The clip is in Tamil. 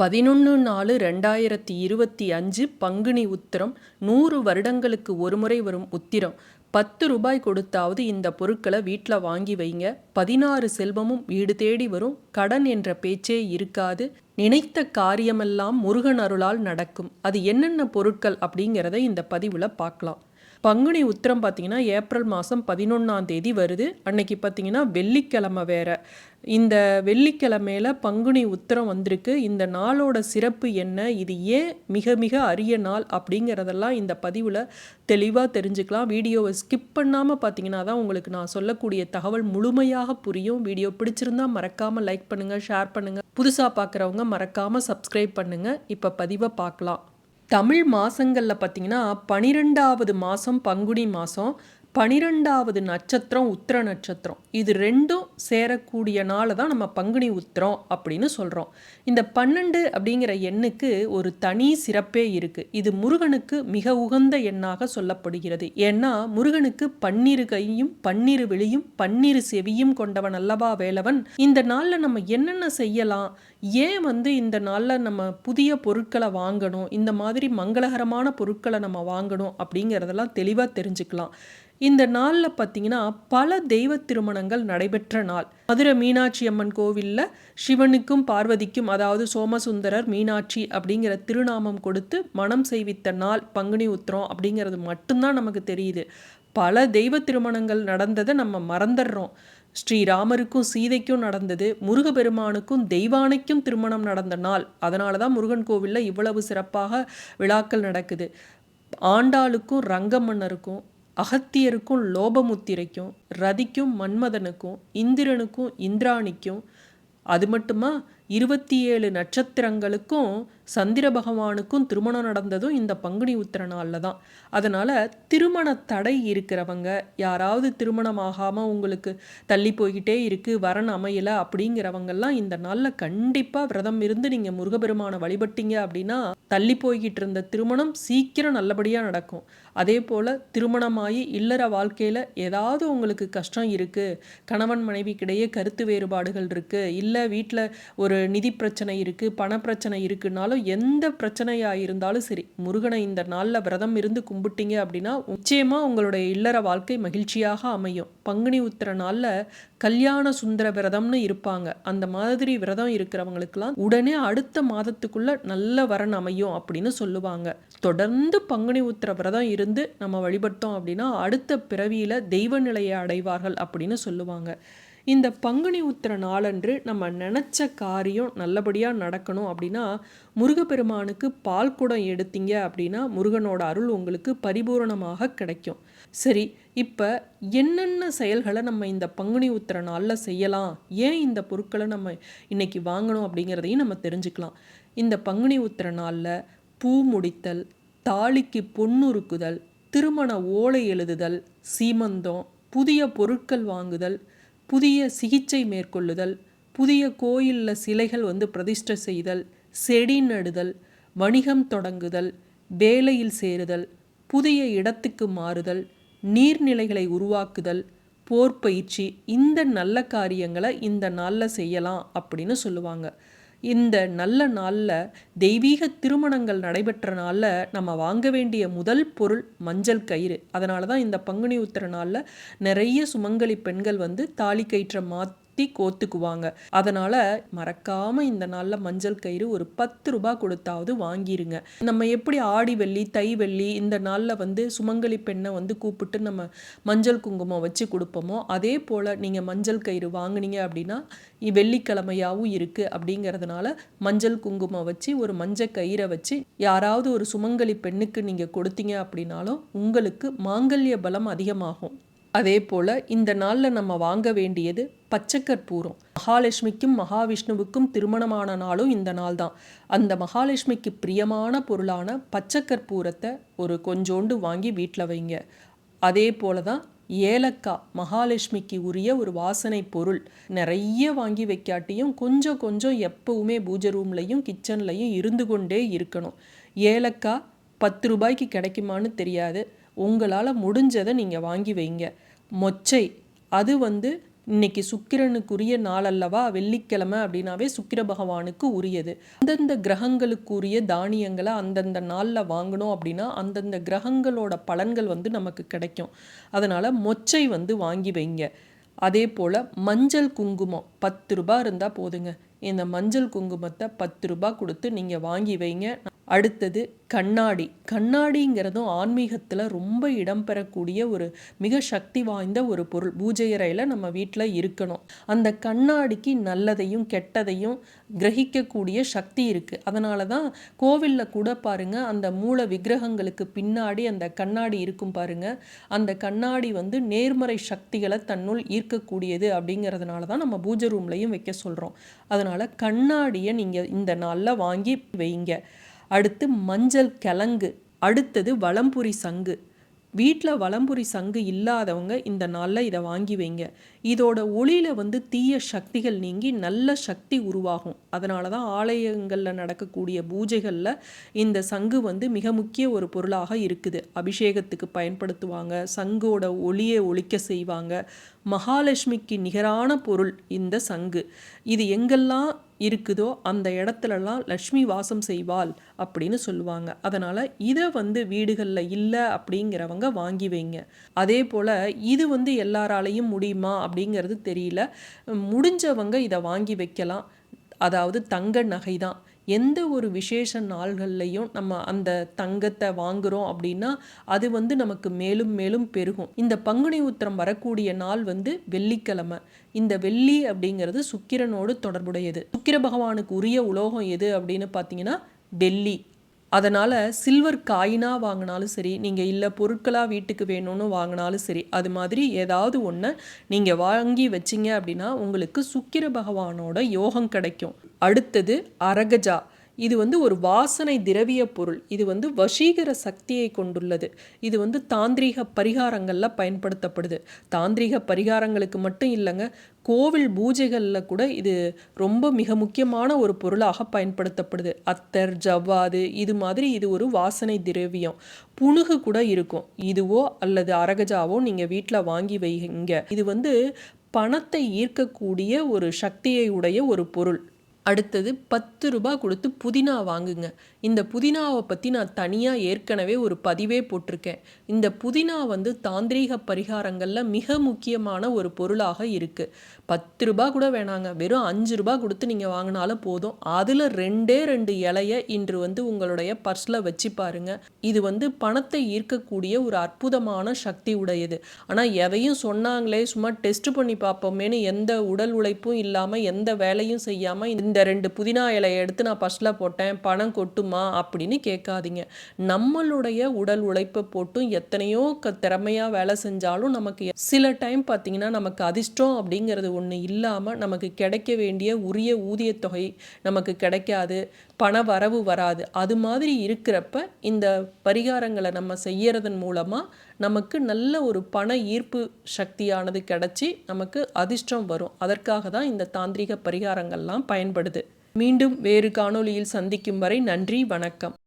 பதினொன்று நாலு ரெண்டாயிரத்தி இருபத்தி அஞ்சு பங்குனி உத்திரம் நூறு வருடங்களுக்கு ஒருமுறை வரும் உத்திரம். பத்து ரூபாய் கொடுத்தாவது இந்த பொருட்களை வீட்டில் வாங்கி வைங்க. பதினாறு செல்வமும் வீடு தேடி வரும். கடன் என்ற பேச்சே இருக்காது. நினைத்த காரியமெல்லாம் முருகன் அருளால் நடக்கும். அது என்னென்ன பொருட்கள் அப்படிங்கிறத இந்த பதிவில் பார்க்கலாம். பங்குனி உத்திரம் பார்த்தீங்கன்னா ஏப்ரல் மாதம் பதினொன்றாம் தேதி வருது. அன்னைக்கு பார்த்தீங்கன்னா வெள்ளிக்கிழமை வேற. இந்த வெள்ளிக்கிழமையில் பங்குனி உத்திரம் வந்திருக்கு. இந்த நாளோட சிறப்பு என்ன? இது ஏன் மிக மிக அரிய நாள் அப்படிங்கிறதெல்லாம் இந்த பதிவில் தெளிவாக தெரிஞ்சுக்கலாம். வீடியோவை ஸ்கிப் பண்ணாமல் பார்த்தீங்கன்னா தான் உங்களுக்கு நான் சொல்லக்கூடிய தகவல் முழுமையாக புரியும். வீடியோ பிடிச்சிருந்தா மறக்காமல் லைக் பண்ணுங்கள் ஷேர் பண்ணுங்கள் புதுசாக பார்க்குறவங்க மறக்காமல் சப்ஸ்கிரைப் பண்ணுங்கள் இப்போ பதிவை பார்க்கலாம். தமிழ் மாதங்களில் பார்த்தீங்கன்னா பனிரெண்டாவது மாதம் பங்குனி மாதம் பனிரெண்டாவது நட்சத்திரம் உத்திர நட்சத்திரம். இது ரெண்டும் சேரக்கூடிய நாளை தான் நம்ம பங்குனி உத்திரம் அப்படின்னு சொல்கிறோம் இந்த பன்னெண்டு அப்படிங்கிற எண்ணுக்கு ஒரு தனி சிறப்பே இருக்குது இது முருகனுக்கு மிக உகந்த எண்ணாக சொல்லப்படுகிறது. ஏன்னா முருகனுக்கு பன்னிரு கையும் பன்னிரு விழியும் பன்னிரு செவியும் கொண்டவன் அல்லவா வேலவன்? இந்த நாளில் நம்ம என்னென்ன செய்யலாம்? ஏன் வந்து இந்த நாளில் நம்ம புதிய பொருட்களை வாங்கணும்? இந்த மாதிரி மங்களகரமான பொருட்களை நம்ம வாங்கணும் அப்படிங்கிறதெல்லாம் தெளிவாக தெரிஞ்சுக்கலாம். இந்த நாளில் பார்த்தீங்கன்னா பல தெய்வ திருமணங்கள் நடைபெற்ற நாள். மதுரை மீனாட்சி அம்மன் கோவிலில் சிவனுக்கும் பார்வதிக்கும் அதாவது சோமசுந்தரர் மீனாட்சி அப்படிங்கிற திருநாமம் கொடுத்து மனம் செய்வித்த நாள் பங்குனி உத்திரம் அப்படிங்கிறது மட்டும்தான் நமக்கு தெரியுது. பல தெய்வ திருமணங்கள் நடந்ததை நம்ம மறந்துடுறோம். ஸ்ரீராமருக்கும் சீதைக்கும் நடந்தது முருகபெருமானுக்கும் தெய்வானைக்கும் திருமணம் நடந்த நாள். அதனால தான் முருகன் கோவிலில் இவ்வளவு சிறப்பாக விழாக்கள் நடக்குது. ஆண்டாளுக்கும் ரங்கமன்னருக்கும் அகத்தியருக்கும் லோபமுத்திரைக்கும் ரதிக்கும் மன்மதனுக்கும் இந்திரனுக்கும் இந்திராணிக்கும் அது மட்டுமா? இருபத்தி ஏழு நட்சத்திரங்களுக்கும் சந்திர பகவானுக்கும் திருமணம் நடந்ததும் இந்த பங்குனி உத்திர நாளில் தான். அதனால் திருமண தடை இருக்கிறவங்க யாராவது திருமணம் ஆகாமல் உங்களுக்கு தள்ளி போய்கிட்டே இருக்குது வரன் அமையலை அப்படிங்கிறவங்கெல்லாம் இந்த நாளில் கண்டிப்பாக விரதம் இருந்து நீங்கள் முருகபெருமானை வழிபட்டீங்க அப்படின்னா தள்ளி போய்கிட்டு இருந்த திருமணம் சீக்கிரம் நல்லபடியாக நடக்கும். அதே போல் திருமணமாகி இல்லற வாழ்க்கையில் ஏதாவது உங்களுக்கு கஷ்டம் இருக்குது கணவன் மனைவிக்கிடையே கருத்து வேறுபாடுகள் இருக்குது இல்லை வீட்டில் ஒரு நிதி பிரச்சனை இருக்குது பண பிரச்சனை இருக்குனாலும் எந்த பிரச்சனையாக இருந்தாலும் சரி முருகனை இந்த நாளில் விரதம் இருந்து கும்பிட்டீங்க அப்படின்னா நிச்சயமாக உங்களுடைய இல்லற வாழ்க்கை மகிழ்ச்சியாக அமையும். பங்குனி உத்திர நாளில் கல்யாண சுந்தர விரதம்னு இருப்பாங்க. அந்த மாதிரி விரதம் இருக்கிறவங்களுக்கெல்லாம் உடனே அடுத்த மாதத்துக்குள்ள நல்ல வரன் அமையும் அப்படின்னு சொல்லுவாங்க. தொடர்ந்து பங்குனி உத்திர விரதம் இருந்து நம்ம வழிபட்டோம் அப்படின்னா அடுத்த பிறவியில தெய்வ நிலையை அடைவார்கள் அப்படின்னு சொல்லுவாங்க. இந்த பங்குனி உத்திர நாளன்று நம்ம நினச்ச காரியம் நல்லபடியாக நடக்கணும் அப்படின்னா முருகப்பெருமானுக்கு பால் குடம் எடுத்தீங்க அப்படின்னா முருகனோட அருள் உங்களுக்கு பரிபூரணமாக கிடைக்கும். சரி இப்போ என்னென்ன செயல்களை நம்ம இந்த பங்குனி உத்திர நாளில் செய்யலாம்? ஏன் இந்த பொருட்களை நம்ம இன்னைக்கு வாங்கணும் அப்படிங்கிறதையும் நம்ம தெரிஞ்சுக்கலாம். இந்த பங்குனி உத்திர நாளில் பூ முடித்தல் தாலிக்கு பொன்னுருக்குதல் திருமண ஓலை எழுதுதல் சீமந்தம் புதிய பொருட்கள் வாங்குதல் புதிய சிகிச்சை மேற்கொள்ளுதல் புதிய கோயிலில் சிலைகள் வந்து பிரதிஷ்டை செய்தல் செடி நடுதல் வணிகம் தொடங்குதல் வேலையில் சேருதல் புதிய இடத்துக்கு மாறுதல் நீர்நிலைகளை உருவாக்குதல் போர் பயிற்சி இந்த நல்ல காரியங்களை இந்த நாளில் செய்யலாம் அப்படின்னு சொல்லுவாங்க. இந்த நல்ல நாளில் தெய்வீக திருமணங்கள் நடைபெற்ற நாளில் நம்ம வாங்க வேண்டிய முதல் பொருள் மஞ்சள் கயிறு. அதனால தான் இந்த பங்குனி உத்திர நாளில் நிறைய சுமங்கலி பெண்கள் வந்து தாலி கயிற்றை மாத் சுற்றி கோத்துக்குவாங்க. அதனால் மறக்காமல் இந்த நாளில் மஞ்சள் கயிறு ஒரு பத்து ரூபா கொடுத்தாவது வாங்கிருங்க. நம்ம எப்படி ஆடி வெள்ளி தை வெள்ளி இந்த நாளில் வந்து சுமங்கலி பெண்ணை வந்து கூப்பிட்டு நம்ம மஞ்சள் குங்குமம் வச்சு கொடுப்போமோ அதே போல் நீங்கள் மஞ்சள் கயிறு வாங்கினீங்க அப்படின்னா வெள்ளிக்கிழமையாகவும் இருக்குது அப்படிங்கிறதுனால மஞ்சள் குங்குமம் வச்சு ஒரு மஞ்சள் கயிறை வச்சு யாராவது ஒரு சுமங்கலி பெண்ணுக்கு நீங்கள் கொடுத்தீங்க அப்படின்னாலும் உங்களுக்கு மாங்கல்ய பலம் அதிகமாகும். அதே போல் இந்த நாளில் நம்ம வாங்க வேண்டியது பச்சைக்கற்பூரம். மகாலட்சுமிக்கும் மகாவிஷ்ணுவுக்கும் திருமணமான நாளும் இந்த நாள் தான். அந்த மகாலட்சுமிக்கு பிரியமான பொருளான பச்சைக்கற்பூரத்தை ஒரு கொஞ்சோண்டு வாங்கி வீட்டில் வைங்க. அதே போல தான் ஏலக்காய் மகாலட்சுமிக்கு உரிய ஒரு வாசனை பொருள் நிறைய வாங்கி வைக்காட்டியும் கொஞ்சம் கொஞ்சம் எப்பவுமே பூஜை ரூம்லையும் கிச்சன்லையும் இருந்து கொண்டே இருக்கணும். ஏலக்காய் பத்து ரூபாய்க்கு கிடைக்குமான்னு தெரியாது. உங்களால் முடிஞ்சதை நீங்கள் வாங்கி வைங்க. மொச்சை. அது வந்து இன்னைக்கு சுக்கிரனுக்குரிய நாள் அல்லவா வெள்ளிக்கிழமை அப்படின்னாவே சுக்கிர பகவானுக்கு உரியது. அந்தந்த கிரகங்களுக்குரிய தானியங்களை அந்தந்த நாளில் வாங்கணும் அப்படின்னா அந்தந்த கிரகங்களோட பலன்கள் வந்து நமக்கு கிடைக்கும். அதனால் மொச்சை வந்து வாங்கி வைங்க. அதே போல் மஞ்சள் குங்குமம் பத்து ரூபா இருந்தால் போதுங்க. இந்த மஞ்சள் குங்குமத்தை பத்து ரூபாய் கொடுத்து நீங்கள் வாங்கி வைங்க. அடுத்தது கண்ணாடி. கண்ணாடிங்கிறதும் ஆன்மீகத்தில் ரொம்ப இடம்பெறக்கூடிய ஒரு மிக சக்தி வாய்ந்த ஒரு பொருள். பூஜை அறையில் நம்ம வீட்டில் இருக்கணும். அந்த கண்ணாடிக்கு நல்லதையும் கெட்டதையும் கிரகிக்கக்கூடிய சக்தி இருக்குது அதனால தான் கோவிலில் கூட பாருங்கள் அந்த மூல விக்கிரகங்களுக்கு பின்னாடி அந்த கண்ணாடி இருக்கும் பாருங்கள் அந்த கண்ணாடி வந்து நேர்மறை சக்திகளை தன்னுள் ஈர்க்கக்கூடியது அப்படிங்கிறதுனால தான் நம்ம பூஜை ரூம்லையும் வைக்க சொல்கிறோம் அதனால் கண்ணாடியை நீங்கள் இந்த நாளில் வாங்கி வைங்க. அடுத்து மஞ்சள் கிழங்கு அடுத்தது வளம்புரி சங்கு. வீட்டில் வளம்புரி சங்கு இல்லாதவங்க இந்த நாளில் இதை வாங்கி வைங்க. இதோட ஒளியில் வந்து தீய சக்திகள் நீங்கி நல்ல சக்தி உருவாகும். அதனால தான் ஆலயங்களில் நடக்கக்கூடிய பூஜைகளில் இந்த சங்கு வந்து மிக முக்கிய ஒரு பொருளாக இருக்குது. அபிஷேகத்துக்கு பயன்படுத்துவாங்க சங்கோட ஒளியை ஒழிக்க செய்வாங்க. மகாலட்சுமிக்கு நிகரான பொருள் இந்த சங்கு. இது எங்கெல்லாம் இருக்குதோ அந்த இடத்துலலாம் லக்ஷ்மி வாசம் செய்வாள் அப்படின்னு சொல்லுவாங்க. அதனால் இதை வந்து வீடுகளில் இல்லை அப்படிங்கிறவங்க வாங்கி வைங்க. அதே போல் இது வந்து எல்லாராலையும் முடியுமா அப்படிங்கிறது தெரியல. முடிஞ்சவங்க இதை வாங்கி வைக்கலாம். அதாவது தங்க நகை தான் எந்த ஒரு விசேஷ நாள்கள்லையும் நம்ம அந்த தங்கத்தை வாங்குகிறோம் அப்படின்னா அது வந்து நமக்கு மேலும் மேலும் பெருகும். இந்த பங்குனி உத்திரம் வரக்கூடிய நாள் வந்து வெள்ளிக்கிழமை. இந்த வெள்ளி அப்படிங்கிறது சுக்கிரனோடு தொடர்புடையது. சுக்கிர பகவானுக்கு உரிய உலோகம் எது அப்படின்னு பார்த்தீங்கன்னா வெள்ளி. அதனால் சில்வர் காயினாக வாங்கினாலும் சரி நீங்கள் இல்லை பொருட்களாக வீட்டுக்கு வேணும்னு வாங்கினாலும் சரி அது மாதிரி ஏதாவது ஒன்று நீங்கள் வாங்கி வச்சிங்க அப்படின்னா உங்களுக்கு சுக்கிர பகவானோட யோகம் கிடைக்கும். அடுத்தது அரகஜா. இது வந்து ஒரு வாசனை திரவிய பொருள். இது வந்து வசீகர சக்தியை கொண்டுள்ளது. இது வந்து தாந்திரீக பரிகாரங்களில் பயன்படுத்தப்படுது. தாந்திரீக பரிகாரங்களுக்கு மட்டும் இல்லைங்க கோவில் பூஜைகளில் கூட இது ரொம்ப மிக முக்கியமான ஒரு பொருளாக பயன்படுத்தப்படுது. அத்தர் ஜவ்வாது இது மாதிரி இது ஒரு வாசனை திரவியம். புணுகு கூட இருக்கும். இதுவோ அல்லது அரகஜாவோ நீங்கள் வீட்டில் வாங்கி வைங்க. இது வந்து பணத்தை ஈர்க்கக்கூடிய ஒரு சக்தியை உடைய ஒரு பொருள். அடுத்தது பத்து ரூபாய் கொடுத்து புதினா வாங்குங்க. இந்த புதினாவை பற்றி நான் தனியாக ஏற்கனவே ஒரு பதிவே போட்டிருக்கேன். இந்த புதினா வந்து தாந்திரீக பரிகாரங்களில் மிக முக்கியமான ஒரு பொருளாக இருக்குது பத்து ரூபாய் கூட வேணாங்க. வெறும் அஞ்சு ரூபாய் கொடுத்து நீங்கள் வாங்கினாலும் போதும். அதில் ரெண்டே ரெண்டு இலைய இன்று வந்து உங்களுடைய பர்ஸில் வச்சு பாருங்க. இது வந்து பணத்தை ஈர்க்கக்கூடிய ஒரு அற்புதமான சக்தி உடையது. ஆனால் எதையும் சொன்னாங்களே சும்மா டெஸ்ட் பண்ணி பார்ப்போமேனு எந்த உடல் உழைப்பும் இல்லாமல் எந்த வேலையும் செய்யாமல் இந்த இந்த ரெண்டு புதினா இலையை எடுத்து நான் ஃபஸ்ட்டில் போட்டேன் பணம் கொட்டுமா அப்படின்னு கேட்காதீங்க. நம்மளுடைய உடல் உழைப்பை போட்டும் எத்தனையோ க திறமையாக வேலை செஞ்சாலும் நமக்கு சில டைம் பார்த்திங்கன்னா நமக்கு அதிர்ஷ்டம் அப்படிங்கிறது ஒன்று இல்லாமல் நமக்கு கிடைக்க வேண்டிய உரிய ஊதியத்தொகை நமக்கு கிடைக்காது. பண வரவு வராது. அது மாதிரி இருக்கிறப்ப இந்த பரிகாரங்களை நம்ம செய்யறதன் மூலமாக நமக்கு நல்ல ஒரு பண ஈர்ப்பு சக்தியானது கிடச்சி நமக்கு அதிர்ஷ்டம் வரும். அதற்காக தான் இந்த தாந்திரிக பரிகாரங்கள்லாம் பயன்படுது. மீண்டும் வேறு காணொளியில் சந்திக்கும் வரை நன்றி வணக்கம்.